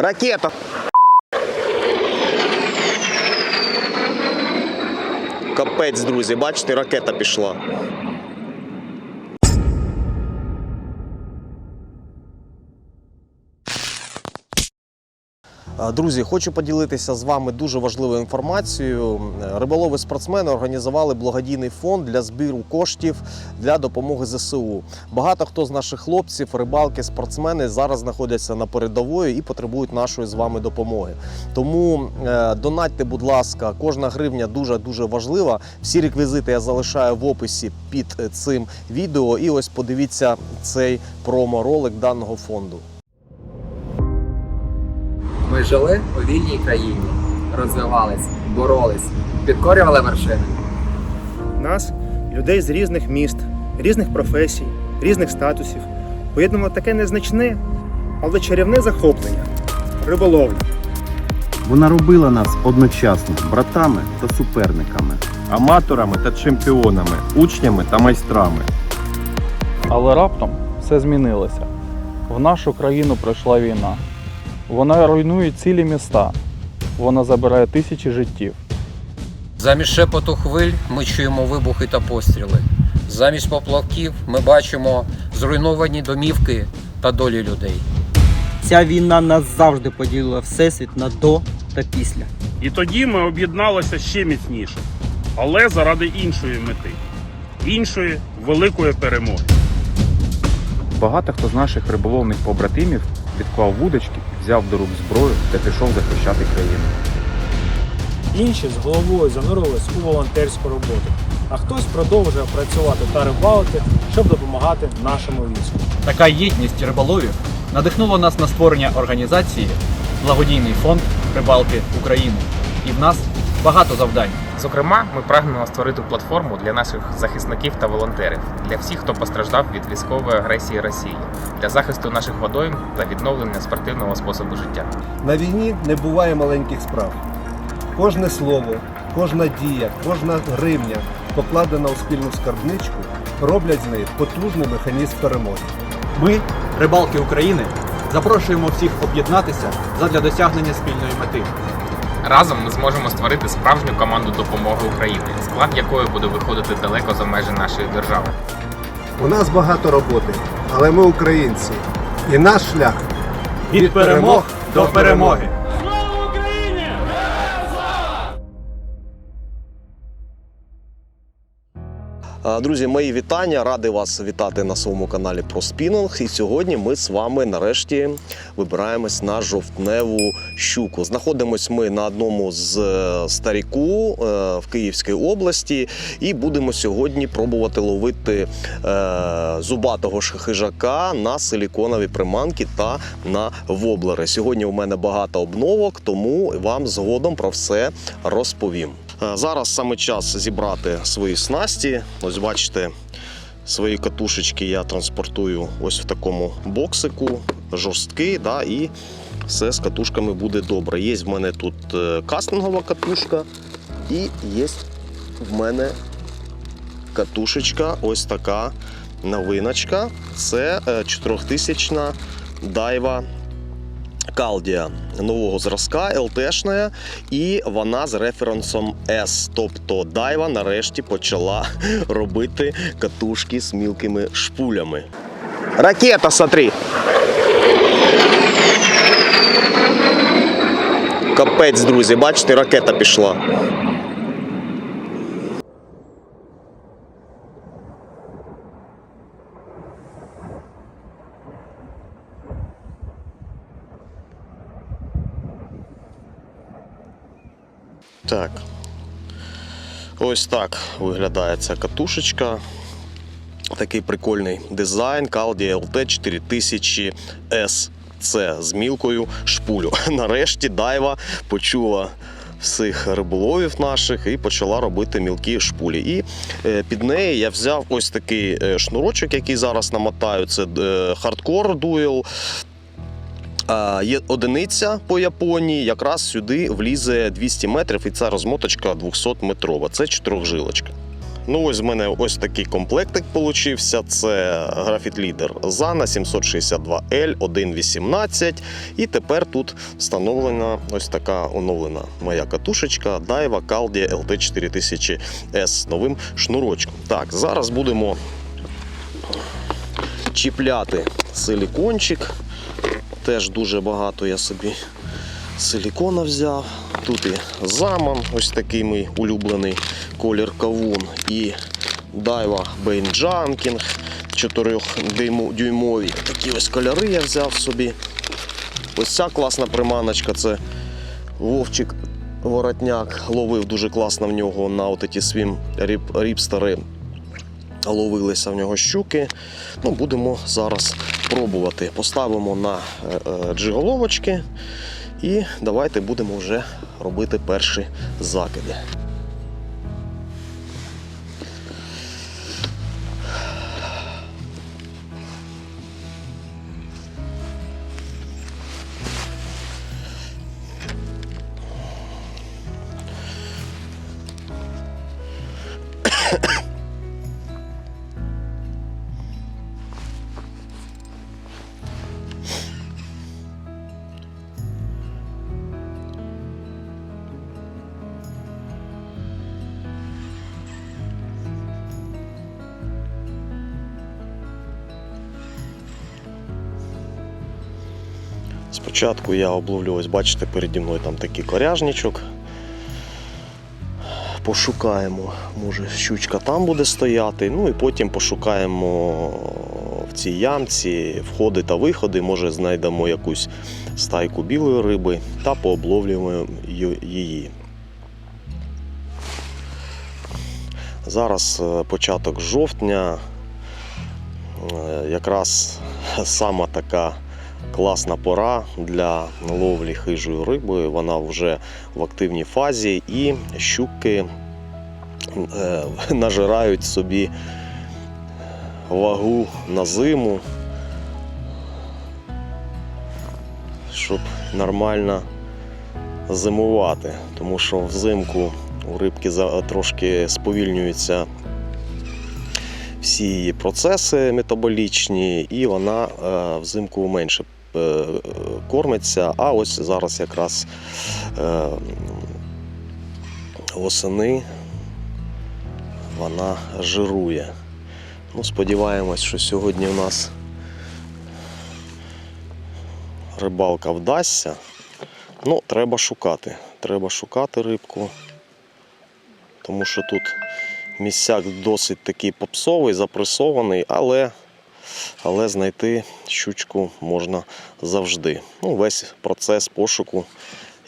Ракета. Капець, друзі, бачите, ракета пішла. Друзі, хочу поділитися з вами дуже важливою інформацією. Е, Риболови спортсмени організували благодійний фонд для збіру коштів для допомоги ЗСУ. Багато хто з наших хлопців, рибалки, спортсмени зараз знаходяться на передової і потребують нашої з вами допомоги. Тому е, донатьте, будь ласка, кожна гривня дуже дуже важлива. Всі реквізити я залишаю в описі під е, цим відео. І ось подивіться цей промо-ролик даного фонду. Ми жили у вільній країні, розвивались, боролись, підкорювали вершини. Нас, людей з різних міст, різних професій, різних статусів, поєднувало таке незначне, але чарівне захоплення риболовля. Вона робила нас одночасно братами та суперниками, аматорами та чемпіонами, учнями та майстрами. Але раптом все змінилося. В нашу країну прийшла війна. Вона руйнує цілі міста. Вона забирає тисячі життів. Замість шепоту хвиль ми чуємо вибухи та постріли. Замість поплавків ми бачимо зруйновані домівки та долі людей. Ця війна нас завжди поділила всесвіт на до та після. І тоді ми об'єдналися ще міцніше, але заради іншої мети, іншої великої перемоги. Багато хто з наших риболовних побратимів відклав вудочки, взяв до рук зброю та пішов захищати країну. Інші з головою занурились у волонтерську роботу, а хтось продовжує працювати та рибалити, щоб допомагати нашому війську. Така єдність риболовів надихнула нас на створення організації Благодійний фонд рибалки України. І в нас багато завдань. Зокрема, ми прагнемо створити платформу для наших захисників та волонтерів, для всіх, хто постраждав від військової агресії Росії, для захисту наших водойм та відновлення спортивного способу життя. На війні не буває маленьких справ. Кожне слово, кожна дія, кожна гривня, покладена у спільну скарбничку, роблять з неї потужний механізм перемоги. Ми, рибалки України, запрошуємо всіх об'єднатися задля досягнення спільної мети. Разом ми зможемо створити справжню команду допомоги Україні, склад якої буде виходити далеко за межі нашої держави. У нас багато роботи, але ми українці. І наш шлях Від перемог до перемоги! Друзі, мої вітання. Радий вас вітати на своєму каналі про спінінг. І сьогодні ми з вами нарешті вибираємось на жовтневу щуку. Знаходимось ми на одному з е, старіку е, в Київській області, і будемо сьогодні пробувати ловити е, зубатого хижака на силіконові приманки та на воблери. Сьогодні у мене багато обновок, тому вам згодом про все розповім. Е, Зараз саме час зібрати свої снасті. Ось бачите, свої катушечки я транспортую ось в такому боксику, жорсткий, да, і все з катушками буде добре. Є в мене тут е, кастингова катушка, і є в мене катушечка, ось така новиночка. Це е, 4000 дайва Калдія нового зразка ЛТшна, і вона з референсом S. Тобто Дайва нарешті почала робити катушки з мілкими шпулями. Ракета, смотри! Капець, друзі, бачите, ракета пішла. Так. Ось так виглядає ця катушечка. Такий прикольний дизайн Caldia LT 4000 S. Це з мілкою шпулю. Нарешті дайва почула всіх риболовів наших і почала робити мілкі шпулі. І е, під неї я взяв ось такий е, шнурочок, який зараз намотаю. Це е, хардкор дуел. Є одиниця по Японії, якраз сюди влізе 200 метрів, і ця розмоточка 200 метрова. Це чотирьохжилочка. Ну, ось в мене ось такий комплектик получився. Це графіт лідер Zana 762L 1.18. І тепер тут встановлена ось така оновлена моя катушечка Daiwa Caldia LT4000S з новим шнурочком. Так, зараз будемо чіпляти силікончик. Теж дуже багато я собі силікона взяв. Тут і заман, ось такий мій улюблений колір кавун, і Bane Junking 4-дюймові. Такі ось кольори я взяв собі. Ось ця класна приманочка, це Вовчик Воротняк ловив дуже класно в нього на от свім ріп, ріпстери. Ловилися в нього щуки. Ну, будемо зараз пробувати. Поставимо на е, е, джиголовочки і давайте будемо вже робити перші закиди. Спочатку я обловлю, ось бачите, переді мною там такий коряжничок. Пошукаємо, може щучка там буде стояти, ну і потім пошукаємо в цій ямці входи та виходи, може знайдемо якусь стайку білої риби та пообловлюємо її. Зараз е, початок жовтня, е, якраз сама така класна пора для ловлі хижої риби. Вона вже в активній фазі і щуки е, нажирають собі вагу на зиму, щоб нормально зимувати. Тому що взимку у рибки трошки сповільнюються всі її процеси метаболічні, і вона е, взимку менше кормиться. А ось зараз якраз е, восени вона жирує. Ну, сподіваємось, що сьогодні у нас рибалка вдасться. Ну, треба шукати. Треба шукати рибку, тому що тут місцяк досить такий попсовий, запресований, але, але знайти щучку можна завжди. Ну, весь процес пошуку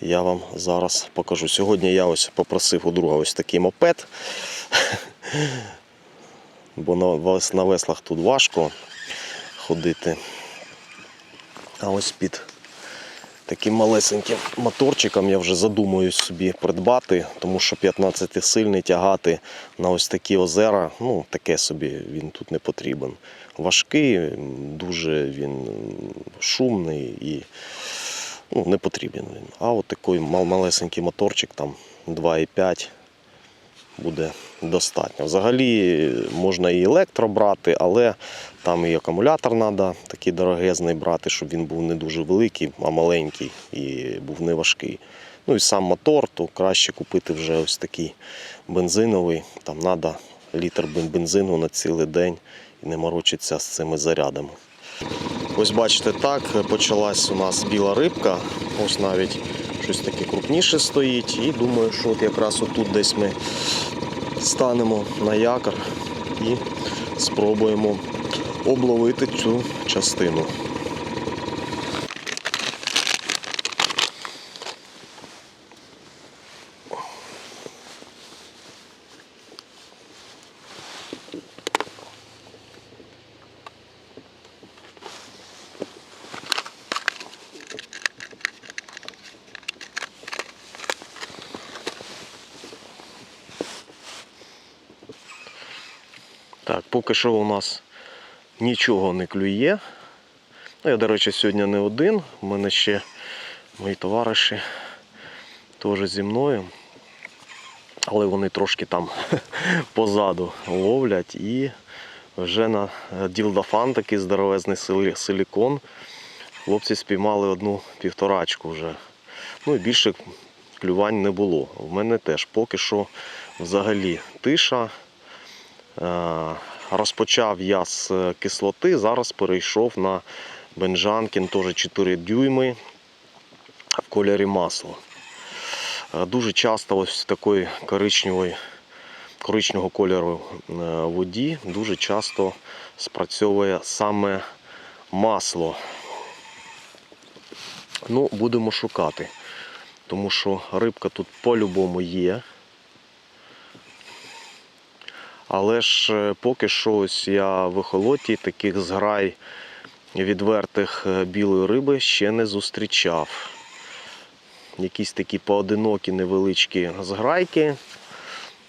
я вам зараз покажу. Сьогодні я ось попросив у друга ось такий мопед, бо на, веслах тут важко ходити. А ось під таким малесеньким моторчиком я вже задумуюсь собі придбати, тому що 15 сильний тягати на ось такі озера, ну таке собі він тут не потрібен. Важкий, дуже він шумний і ну, не потрібен він. А от такий мал- малесенький моторчик, там 2,5 буде достатньо. Взагалі можна і електро брати, але там і акумулятор треба такий дорогезний брати, щоб він був не дуже великий, а маленький і був не важкий. Ну і сам мотор, то краще купити вже ось такий бензиновий. Там треба літр бензину на цілий день і не морочитися з цими зарядами. Ось бачите, так почалась у нас біла рибка. Ось навіть щось таке крупніше стоїть. І думаю, що от якраз отут десь ми станемо на якор і спробуємо обловити цю частину. Так, поки що у нас нічого не клює. Ну, я, до речі, сьогодні не один. У мене ще мої товариші теж зі мною. але вони трошки там позаду ловлять і вже на е, ділдафан такий здоровезний силікон. Хлопці спіймали одну півторачку вже. Ну і більше клювань не було. В мене теж поки що взагалі тиша. Розпочав я з е, кислоти, зараз перейшов на бенжанкін, теж 4 дюйми в кольорі масло. Е, Дуже часто ось такої коричневої, коричневого кольору е, воді дуже часто спрацьовує саме масло. Ну, будемо шукати, тому що рибка тут по-любому є. Але ж е, поки що ось я в ехолоті таких зграй відвертих е, білої риби ще не зустрічав. Якісь такі поодинокі невеличкі зграйки.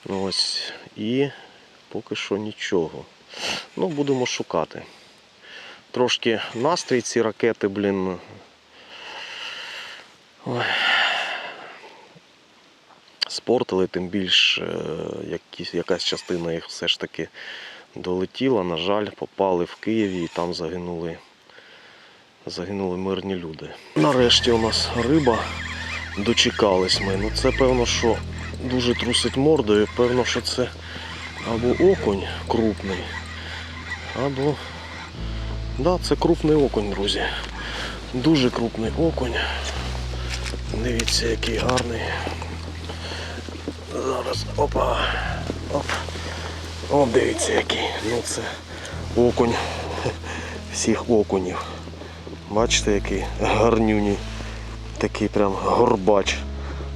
Ось. І поки що нічого. Ну, будемо шукати. Трошки настрій ці ракети, блін. Ой. Спортили, тим більш е, якась частина їх все ж таки долетіла. На жаль, попали в Києві і там загинули, загинули мирні люди. Нарешті у нас риба. Дочекались ми. Ну це певно, що дуже трусить мордою. Певно, що це або окунь крупний, або. Да, це крупний окунь, друзі. Дуже крупний окунь. Дивіться, який гарний. Зараз опа. Оп. О, дивіться який. Ну це окунь всіх окунів. Бачите, який гарнюній. Такий прям горбач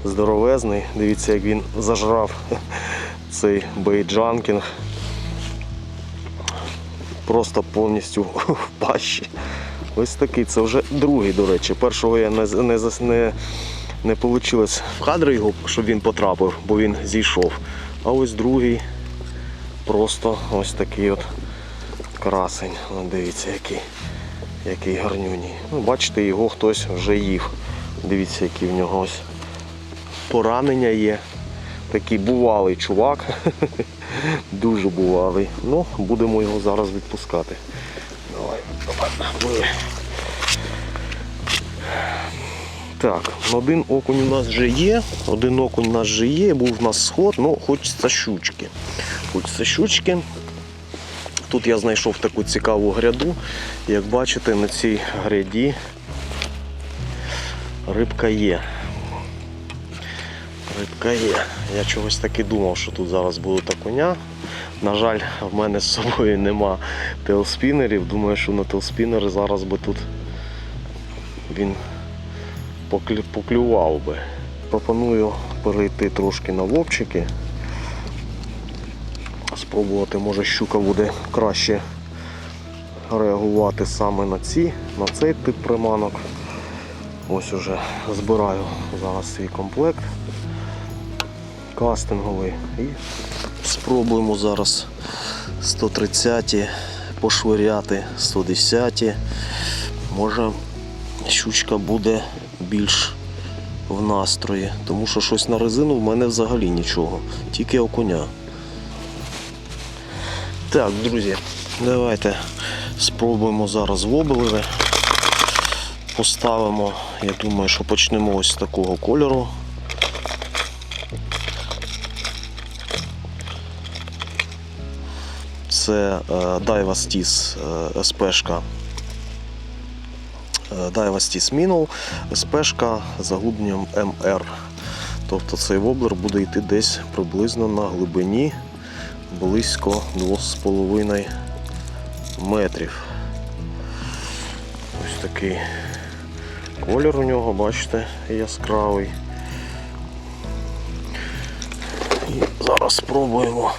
здоровезний. Дивіться, як він зажрав цей бейджанкінг. Просто повністю в пащі. Ось такий. Це вже другий, до речі. Першого я не, не, не, не вийшло в кадри його, щоб він потрапив, бо він зійшов. А ось другий просто ось такий от красень. Дивіться, який, який гарнюній. Ну, бачите, його хтось вже їв. Дивіться, які в нього ось поранення є. Такий бувалий чувак. Дуже бувалий. Ну, будемо його зараз відпускати. Давай, давай. Так, один окунь у нас вже є, один окунь у нас вже є, був у нас сход, ну хочеться щучки. Хочеться щучки. Тут я знайшов таку цікаву гряду. Як бачите, на цій гряді рибка є. Рибка є. Я чогось таки думав, що тут зараз буде окуня. На жаль, в мене з собою нема телспінерів. Думаю, що на телспінери зараз би тут він поклював би. Пропоную перейти трошки на вовчики. Спробувати, може щука буде краще реагувати саме на ці, на цей тип приманок. Ось уже збираю зараз свій комплект кастинговий і спробуємо зараз 130-ті пошвиряти, 110-ті. Може щучка буде більш в настрої, тому що щось на резину в мене взагалі нічого, тільки окуня. Так, друзі, давайте спробуємо зараз воблери. Поставимо, я думаю, що почнемо ось з такого кольору. Це е, Daiwa Stis е, СПшка. Е, Daiwa Stis Minnow СПшка з заглибленням MR. Тобто цей воблер буде йти десь приблизно на глибині близько 2,5 метрів. Ось такий колір у нього, бачите, яскравий. І зараз спробуємо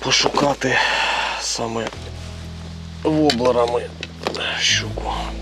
пошукати саме воблерами щуку.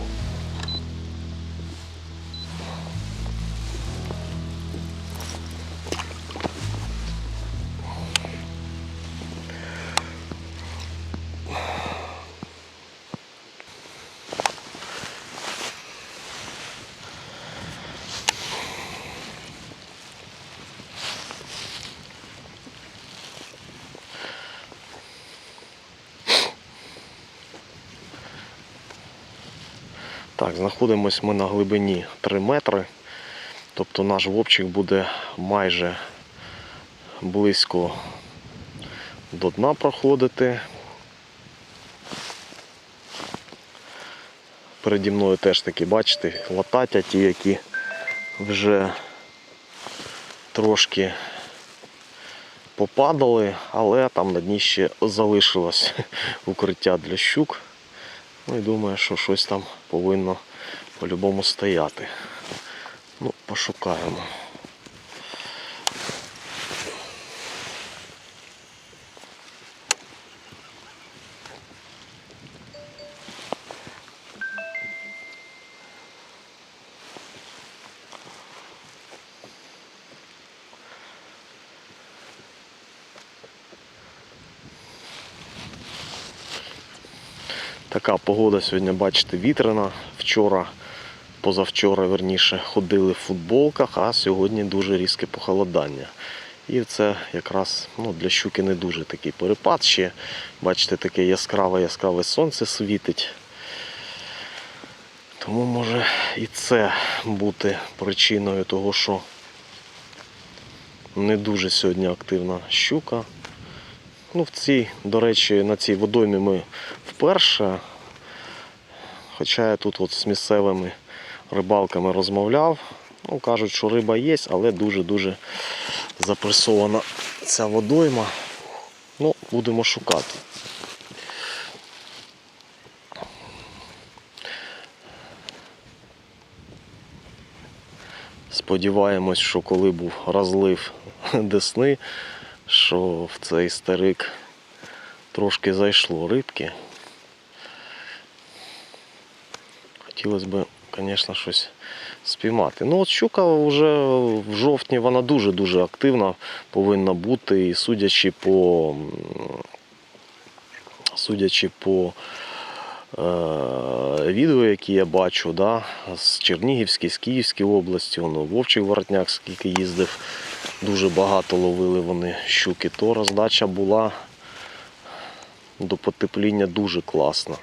Так, знаходимось ми на глибині 3 метри. Тобто наш вовчик буде майже близько до дна проходити. Переді мною теж такі, бачите, лататя, ті, які вже трошки попадали, але там на дні ще залишилось укриття для щук. Ну і думаю, що щось там повинно по-любому стояти. Ну, пошукаємо. Така погода сьогодні, бачите, вітряна. Вчора, позавчора, верніше, ходили в футболках, а сьогодні дуже різке похолодання. І це якраз ну, для щуки не дуже такий перепад. Ще, бачите, таке яскраве яскраве сонце світить. Тому може і це бути причиною того, що не дуже сьогодні активна щука. Ну, в цій, до речі, на цій водоймі ми вперше. Хоча я тут от з місцевими рибалками розмовляв. Ну, кажуть, що риба є, але дуже-дуже запресована ця водойма. Ну, будемо шукати. Сподіваємось, що коли був розлив десни, що в цей старик трошки зайшло рибки. Хотілося б, звісно, щось спіймати. Ну от щука вже в жовтні вона дуже-дуже активна повинна бути. І судячи по судячи по е, відео, які я бачу, да, з Чернігівської, з Київської області, воно Вовчий Воротняк, скільки їздив, дуже багато ловили вони щуки, то роздача була до потепління дуже класна.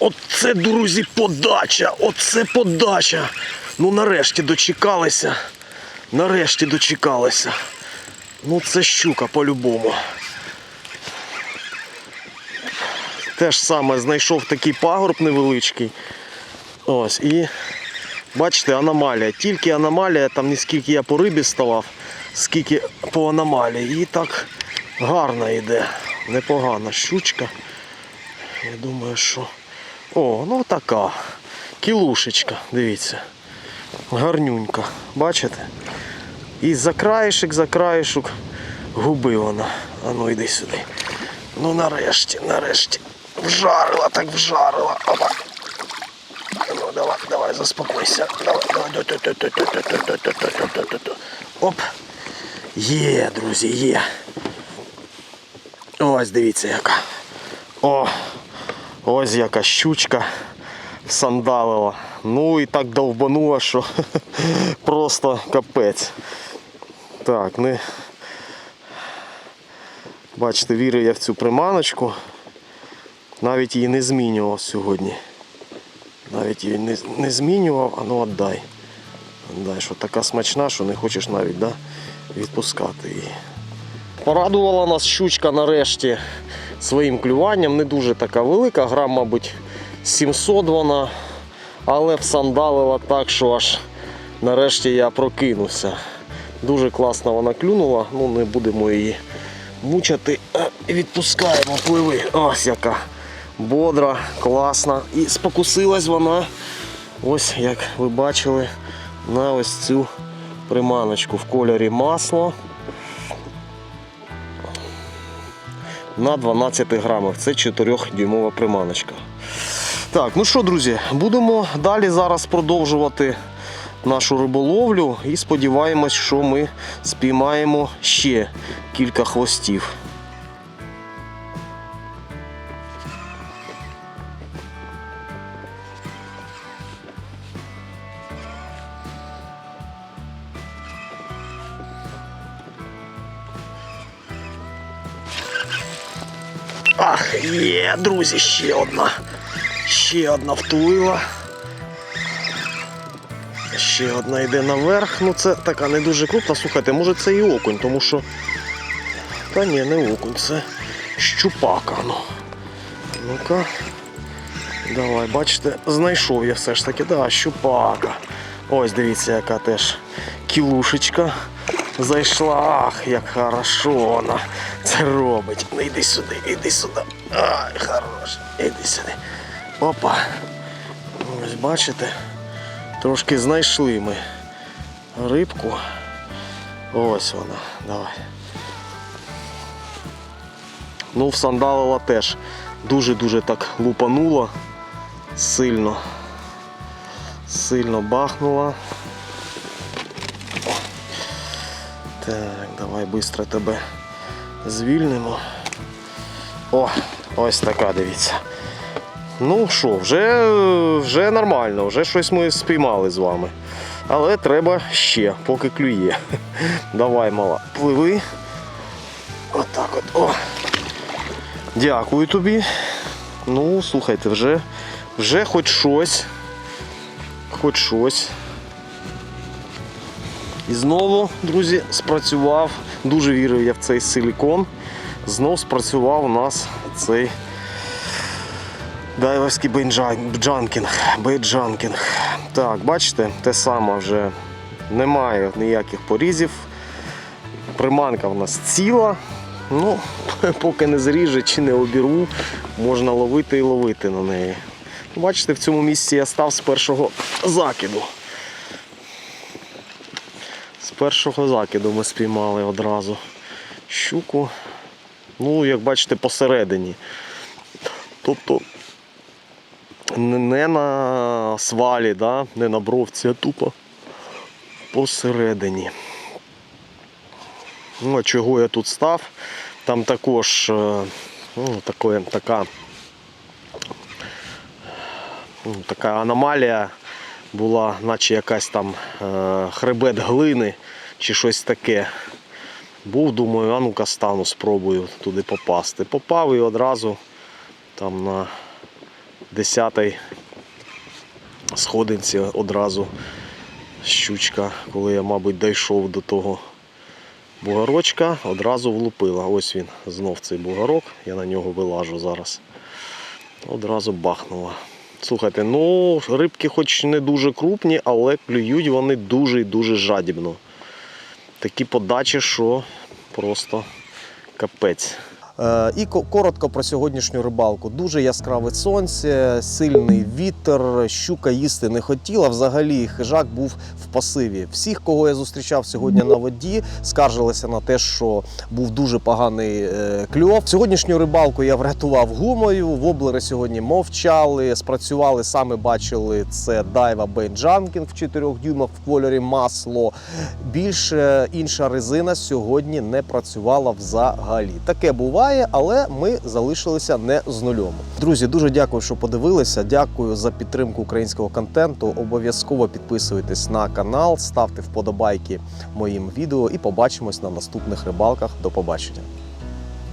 Оце, друзі, подача! Оце подача! Ну нарешті дочекалися. Нарешті дочекалися. Ну це щука по-любому. Те ж саме знайшов такий пагорб невеличкий. Ось і бачите, аномалія. Тільки аномалія, там не скільки я по рибі ставав, скільки по аномалії. І так гарно йде. Непогана щучка. Я думаю, що. О, ну така. Кілушечка, дивіться. Гарнюнька. Бачите? І за краєшок, за краєшок губи вона. А ну йди сюди. Ну нарешті, нарешті. Вжарила, так вжарила. Опа. Ну, давай, давай, заспокойся. Давай, давай. Оп. Є, друзі, є. Ось дивіться яка. О! Ось яка щучка сандалила. Ну і так довбанула, що просто капець. Так, не... Бачите, вірю я в цю приманочку. Навіть її не змінював сьогодні. Навіть її не, не змінював, а ну віддай. Віддай, що така смачна, що не хочеш навіть да, відпускати її. Порадувала нас щучка нарешті своїм клюванням. Не дуже така велика, грам, мабуть, 700 вона, але всандалила так, що аж нарешті я прокинувся. Дуже класно вона клюнула, ну не будемо її мучити. Е, Відпускаємо, пливи. Ось яка бодра, класна. І спокусилась вона, ось як ви бачили, на ось цю приманочку в кольорі масло. на 12 грамах. Це 4-дюймова приманочка. Так, ну що, друзі, будемо далі зараз продовжувати нашу риболовлю і сподіваємось, що ми спіймаємо ще кілька хвостів. Є, друзі, ще одна. Ще одна втулила. Ще одна йде наверх. Ну це така не дуже крупна. Слухайте, може це і окунь, тому що. Та ні, не окунь, це щупака. Ну. Ну-ка. Давай, бачите, знайшов я все ж таки, да, щупака. Ось дивіться, яка теж кілушечка зайшла. Ах, як хорошо вона це робить. Ну йди сюди, іди сюди. Ай, хорош, іди сюди. Опа. Ось бачите, трошки знайшли ми рибку. Ось вона, давай. Ну, всандалила теж дуже-дуже так лупанула. Сильно. Сильно бахнула. Так, давай швидко тебе звільнимо. О, ось така, дивіться. Ну що, вже, вже нормально, вже щось ми спіймали з вами. Але треба ще, поки клює. Давай, мала, пливи. Отак от. О. Дякую тобі. Ну, слухайте, вже, вже хоч щось. Хоч щось. І знову, друзі, спрацював. Дуже вірив я в цей силікон. Знов спрацював у нас цей дайверський бейджан- Бейджанкінг. Так, бачите, те саме вже немає ніяких порізів. Приманка в нас ціла. Ну, поки не зріже чи не обірву, можна ловити і ловити на неї. Бачите, в цьому місці я став з першого закиду. Першого закиду ми спіймали одразу щуку. Ну, як бачите, посередині. Тобто не- не на свалі, да? не на бровці, а тупо посередині. Ну, а чого я тут став? Там також е, ну, таке, така, ну, така аномалія була, наче якась там е, хребет глини чи щось таке. Був, думаю, а ну-ка стану, спробую туди попасти. Попав і одразу там на 10-й сходинці одразу щучка, коли я, мабуть, дійшов до того бугорочка, одразу влупила. Ось він знов цей бугорок, я на нього вилажу зараз. Одразу бахнула. Слухайте, ну рибки хоч не дуже крупні, але клюють вони дуже і дуже жадібно. Такі подачі, що просто капець. Е, І коротко про сьогоднішню рибалку. Дуже яскраве сонце, сильний вітер, щука їсти не хотіла. Взагалі хижак був в пасиві. Всіх, кого я зустрічав сьогодні на воді, скаржилися на те, що був дуже поганий е, кльов. Сьогоднішню рибалку я врятував гумою. Воблери сьогодні мовчали, спрацювали, саме бачили це дайва бейнджанкінг в 4 дюймах в кольорі масло. Більше інша резина сьогодні не працювала взагалі. Таке буває, але ми залишилися не з нульом. Друзі, дуже дякую, що подивилися. Дякую за підтримку українського контенту. Обов'язково підписуйтесь на канал, ставте вподобайки моїм відео і побачимось на наступних рибалках. До побачення.